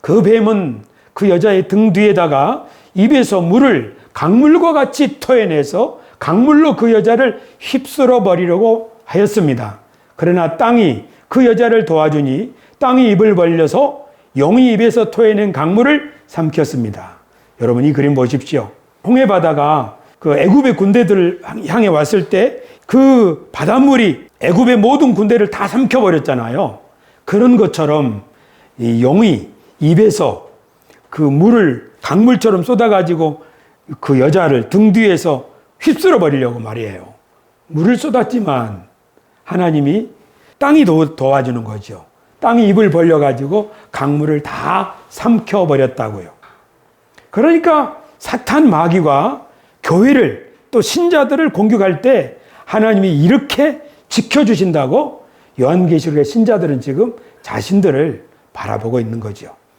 그 뱀은 그 여자의 등 뒤에다가 입에서 물을 강물과 같이 토해내서 강물로 그 여자를 휩쓸어 버리려고 하였습니다. 그러나 땅이 그 여자를 도와주니 땅이 입을 벌려서 용이 입에서 토해낸 강물을 삼켰습니다. 여러분 이 그림 보십시오. 홍해 바다가 그 애굽의 군대들을 향해 왔을 때 그 바닷물이 애굽의 모든 군대를 다 삼켜 버렸잖아요. 그런 것처럼 이 용이 입에서 그 물을 강물처럼 쏟아가지고 그 여자를 등 뒤에서 휩쓸어 버리려고 말이에요. 물을 쏟았지만 하나님이 땅이 도, 도와주는 거죠. 땅이 입을 벌려가지고 강물을 다 삼켜 버렸다고요. 그러니까 사탄 마귀가 교회를 또 신자들을 공격할 때 하나님이 이렇게 지켜주신다고 요한계시록의 신자들은 지금 자신들을 바라보고 있는 거죠.